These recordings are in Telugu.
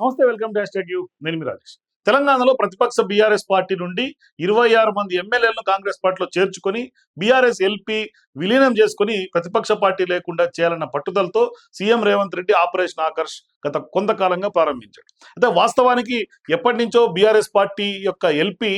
నమస్తే వెల్కమ్ టు హ్యాష్ యూ. నేను మీ రాజేష్. తెలంగాణలో ప్రతిపక్ష బీఆర్ఎస్ పార్టీ నుండి ఇరవై ఆరు మంది ఎమ్మెల్యేలను కాంగ్రెస్ పార్టీలో చేర్చుకొని బీఆర్ఎస్ ఎల్పీ విలీనం చేసుకుని ప్రతిపక్ష పార్టీ లేకుండా చేయాలన్న పట్టుదలతో సీఎం రేవంత్ రెడ్డి ఆపరేషన్ ఆకర్ష్ గత కొంతకాలంగా ప్రారంభించాడు అయితే వాస్తవానికి ఎప్పటి నుంచో బీఆర్ఎస్ పార్టీ యొక్క ఎల్పీ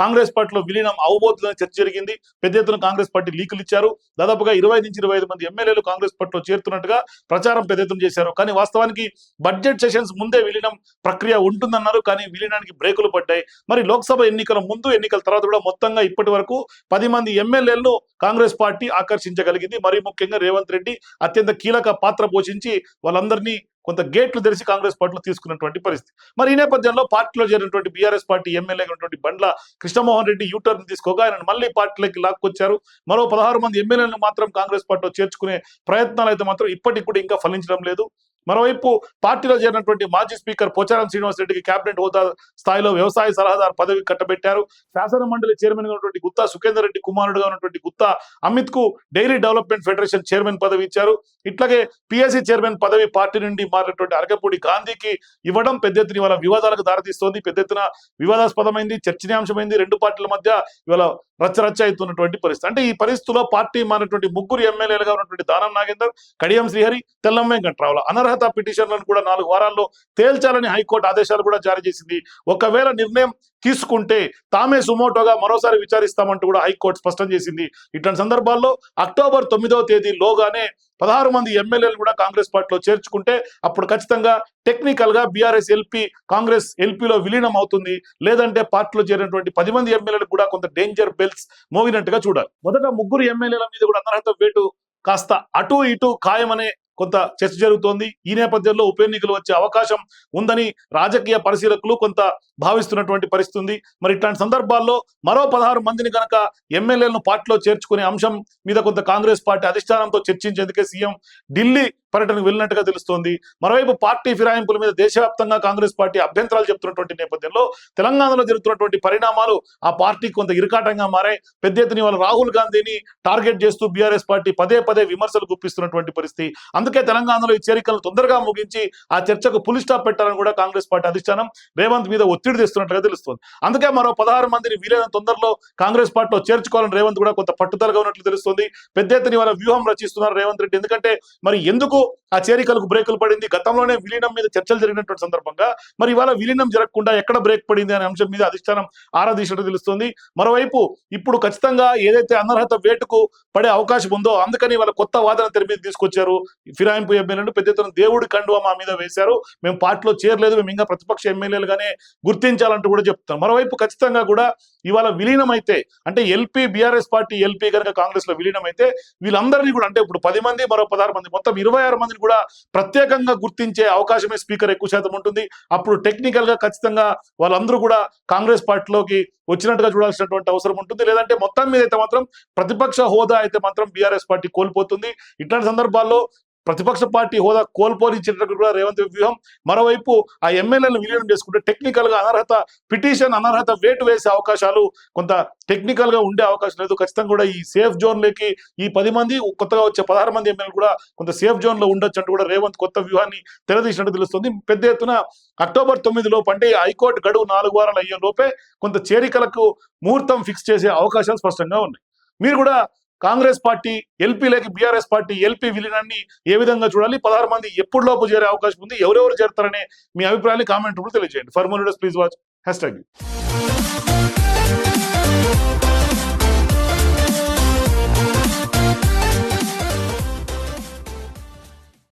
కాంగ్రెస్ పార్టీలో విలీనం అవబోతుందని చర్చ జరిగింది. పెద్ద ఎత్తున కాంగ్రెస్ పార్టీ లీకులు ఇచ్చారు. దాదాపుగా ఇరవై నుంచి ఇరవై ఐదు మంది ఎమ్మెల్యేలు కాంగ్రెస్ పార్టీలో చేరుతున్నట్టుగా ప్రచారం పెద్ద ఎత్తున చేశారు. కానీ వాస్తవానికి బడ్జెట్ సెషన్స్ ముందే విలీనం ప్రక్రియ ఉంటుందన్నారు. కానీ విలీనానికి బ్రేకులు పడ్డాయి. మరి లోక్సభ ఎన్నికల ముందు ఎన్నికల తర్వాత కూడా మొత్తంగా ఇప్పటి వరకు పది మంది ఎమ్మెల్యేలను కాంగ్రెస్ పార్టీ ఆకర్షించగలిగింది. మరి ముఖ్యంగా రేవంత్ రెడ్డి అత్యంత కీలక పాత్ర పోషించి వాళ్ళందరినీ కొంత గేట్లు తెరిచి కాంగ్రెస్ పార్టీలో తీసుకున్నటువంటి పరిస్థితి. మరి ఈ నేపథ్యంలో పార్టీలో చేరినటువంటి బీఆర్ఎస్ పార్టీ ఎమ్మెల్యే ఉన్నటువంటి బండ్ల కృష్ణమోహన్ రెడ్డి యూటర్న్ తీసుకోగా ఆయన మళ్ళీ పార్టీలోకి లాక్కొచ్చారు. మరో పదహారు మంది ఎమ్మెల్యేలను మాత్రం కాంగ్రెస్ పార్టీలో చేర్చుకునే ప్రయత్నాలు అయితే మాత్రం ఇప్పటికి కూడా ఇంకా ఫలించడం లేదు. మరోవైపు పార్టీలో చేరినటువంటి మాజీ స్పీకర్ పోచారం శ్రీనివాస్ రెడ్డికి కేబినెట్ హోదా స్థాయిలో వ్యవసాయ సలహాదారు పదవి కట్టబెట్టారు. శాసన మండలి చైర్మన్గా ఉన్నటువంటి గుత్తా సుఖేందర్ రెడ్డి కుమారుడుగా ఉన్నటువంటి గుత్తా అమిత్కు డైరీ డెవలప్మెంట్ ఫెడరేషన్ చైర్మన్ పదవి ఇచ్చారు. ఇట్లాగే పిఎస్సి చైర్మన్ పదవి పార్టీ నుండి మారినటువంటి అరకపూడి గాంధీకి ఇవ్వడం పెద్ద ఎత్తున ఇవాళ వివాదాలకు దారితీస్తోంది. పెద్ద ఎత్తున వివాదాస్పదమైంది చర్చనీయాంశమైంది. రెండు పార్టీల మధ్య ఇవాళ రచ్చరచ్చ అవుతున్నటువంటి పరిస్థితి. అంటే ఈ పరిస్థితిలో పార్టీ మారినటువంటి ముగ్గురు ఎమ్మెల్యేలుగా ఉన్నటువంటి దానం నాగేందర్ కడియం శ్రీహరి తెల్లం వెంకట్రావుల అనర్హత పిటిషన్లను కూడా నాలుగు వారాల్లో తేల్చాలని హైకోర్టు ఆదేశాలు కూడా జారీ చేసింది. ఒకవేళ నిర్ణయం తీసుకుంటే తామే సుమోటోగా మరోసారి విచారిస్తామంటూ కూడా హైకోర్టు స్పష్టం చేసింది. ఇట్లాంటి సందర్భాల్లో అక్టోబర్ తొమ్మిదవ తేదీ లోగానే పదహారు మంది ఎమ్మెల్యేలు కూడా కాంగ్రెస్ పార్టీలో చేర్చుకుంటే అప్పుడు ఖచ్చితంగా టెక్నికల్గా బీఆర్ఎస్ ఎల్పీ కాంగ్రెస్ ఎల్పీలో విలీనం అవుతుంది లేదంటే పార్టీలో చేరినటువంటి పది మంది ఎమ్మెల్యేలకు కూడా కొంత డేంజర్ బెల్స్ మోగినట్టుగా చూడాలి. మొదట ముగ్గురు ఎమ్మెల్యేల మీద కూడా అనర్హత వేటు కాస్త అటు ఇటు ఖాయమనే కొంత చర్చ జరుగుతోంది. ఈ నేపథ్యంలో ఉప ఎన్నికలు వచ్చే అవకాశం ఉందని రాజకీయ పరిశీలకులు కొంత భావిస్తున్నటువంటి పరిస్థితి ఉంది మరి ఇట్లాంటి సందర్భాల్లో మరో పదహారు మందిని కనుక ఎమ్మెల్యేలను పార్టీలో చేర్చుకునే అంశం మీద కొంత కాంగ్రెస్ పార్టీ అధిష్టానంతో చర్చించేందుకే సీఎం ఢిల్లీ పర్యటనకు వెళ్ళినట్టుగా తెలుస్తోంది. మరోవైపు పార్టీ ఫిరాయింపుల మీద దేశవ్యాప్తంగా కాంగ్రెస్ పార్టీ అభ్యంతరాలు చెప్తున్నటువంటి నేపథ్యంలో తెలంగాణలో జరుగుతున్నటువంటి పరిణామాలు ఆ పార్టీ కొంత ఇరుకాటంగా మారాయి. పెద్ద ఎత్తున ఇవాళ రాహుల్ గాంధీని టార్గెట్ చేస్తూ బీఆర్ఎస్ పార్టీ పదే పదే విమర్శలు గుప్పిస్తున్నటువంటి పరిస్థితి. అందుకే తెలంగాణలో ఈ చేరికలను తొందరగా ముగించి ఆ చర్చకు పులి స్టాప్ పెట్టాలని కూడా కాంగ్రెస్ పార్టీ అధిష్టానం రేవంత్ మీద ఒత్తిడి తెస్తున్నట్టుగా తెలుస్తుంది. అందుకే మరో పదహారు మందిని వీలైన తొందరలో కాంగ్రెస్ పార్టీలో చేర్చుకోవాలని రేవంత్ కూడా కొంత పట్టుదలగా ఉన్నట్లు తెలుస్తుంది. పెద్ద ఎత్తున వాళ్ళ వ్యూహం రచిస్తున్నారు రేవంత్ రెడ్డి. ఎందుకంటే మరి ఎందుకు ఆ చేరికలకు బ్రేకులు పడింది? గతంలోనే విలీనం మీద చర్చలు జరిగినటువంటి సందర్భంగా మరి ఇవాళ విలీనం జరగకుండా ఎక్కడ బ్రేక్ పడింది అనే అంశం మీద అధిష్టానం ఆరాధించినట్టు తెలుస్తుంది. మరోవైపు ఇప్పుడు ఖచ్చితంగా ఏదైతే అనర్హత వేటుకు పడే అవకాశం ఉందో అందుకని వాళ్ళ కొత్త వాదన తెర మీద తీసుకొచ్చారు ఫిరాయింపు ఎమ్మెల్యేలను పెద్ద ఎత్తున దేవుడి కండువా మా మీద వేశారు. మేము పార్టీలో చేరలేదు మేము ఇంకా ప్రతిపక్ష ఎమ్మెల్యేలుగానే గుర్తించాలంటూ కూడా చెప్తాం మరోవైపు ఖచ్చితంగా కూడా ఇవాళ విలీనం అయితే అంటే ఎల్పీ బీఆర్ఎస్ పార్టీ ఎల్పీ కనుక కాంగ్రెస్లో విలీనం అయితే వీళ్ళందరినీ కూడా అంటే ఇప్పుడు పది మంది మరో పదహారు మంది మొత్తం ఇరవై ఆరు మందిని కూడా ప్రత్యేకంగా గుర్తించే అవకాశమే స్పీకర్ ఎక్కువ శాతం ఉంటుంది. అప్పుడు టెక్నికల్గా ఖచ్చితంగా వాళ్ళందరూ కూడా కాంగ్రెస్ పార్టీలోకి వచ్చినట్టుగా చూడాల్సినటువంటి అవసరం ఉంటుంది. లేదంటే మొత్తం మీద అయితే మాత్రం ప్రతిపక్ష హోదా అయితే మాత్రం బీఆర్ఎస్ పార్టీ కోల్పోతుంది. ఇట్లాంటి సందర్భాల్లో ప్రతిపక్ష పార్టీ హోదా కోల్పోనిచ్చినట్టు కూడా రేవంత్ వ్యూహం. మరోవైపు ఆ ఎమ్మెల్యేలను విలీనం చేసుకుంటే టెక్నికల్గా అనర్హత పిటిషన్ అనర్హత వేటు వేసే అవకాశాలు కొంత టెక్నికల్గా ఉండే అవకాశం లేదు. ఖచ్చితంగా కూడా ఈ సేఫ్ జోన్లోకి ఈ పది మంది కొత్తగా వచ్చే పదహారు మంది ఎమ్మెల్యేలు కూడా కొంత సేఫ్ జోన్లో ఉండొచ్చు అంటూ కూడా రేవంత్ కొత్త వ్యూహాన్ని తెరదీసినట్టు తెలుస్తుంది. పెద్ద ఎత్తున అక్టోబర్ తొమ్మిది లోపు అంటే హైకోర్టు గడువు నాలుగు వారాలు అయ్యే లోపే కొంత చేరికలకు ముహూర్తం ఫిక్స్ చేసే అవకాశాలు స్పష్టంగా ఉన్నాయి. మీరు కూడా కాంగ్రెస్ పార్టీ ఎల్పీ లేక బీఆర్ఎస్ పార్టీ ఎల్పీ విలీనాన్ని ఏ విధంగా చూడాలి? పదహారు మంది ఎప్పుడు లోపు చేరే అవకాశం ఉంది. ఎవరెవరు చేరతారనే మీ అభిప్రాయాన్ని కామెంట్ రూపంలో తెలియజేయండి. For more please watch hashtag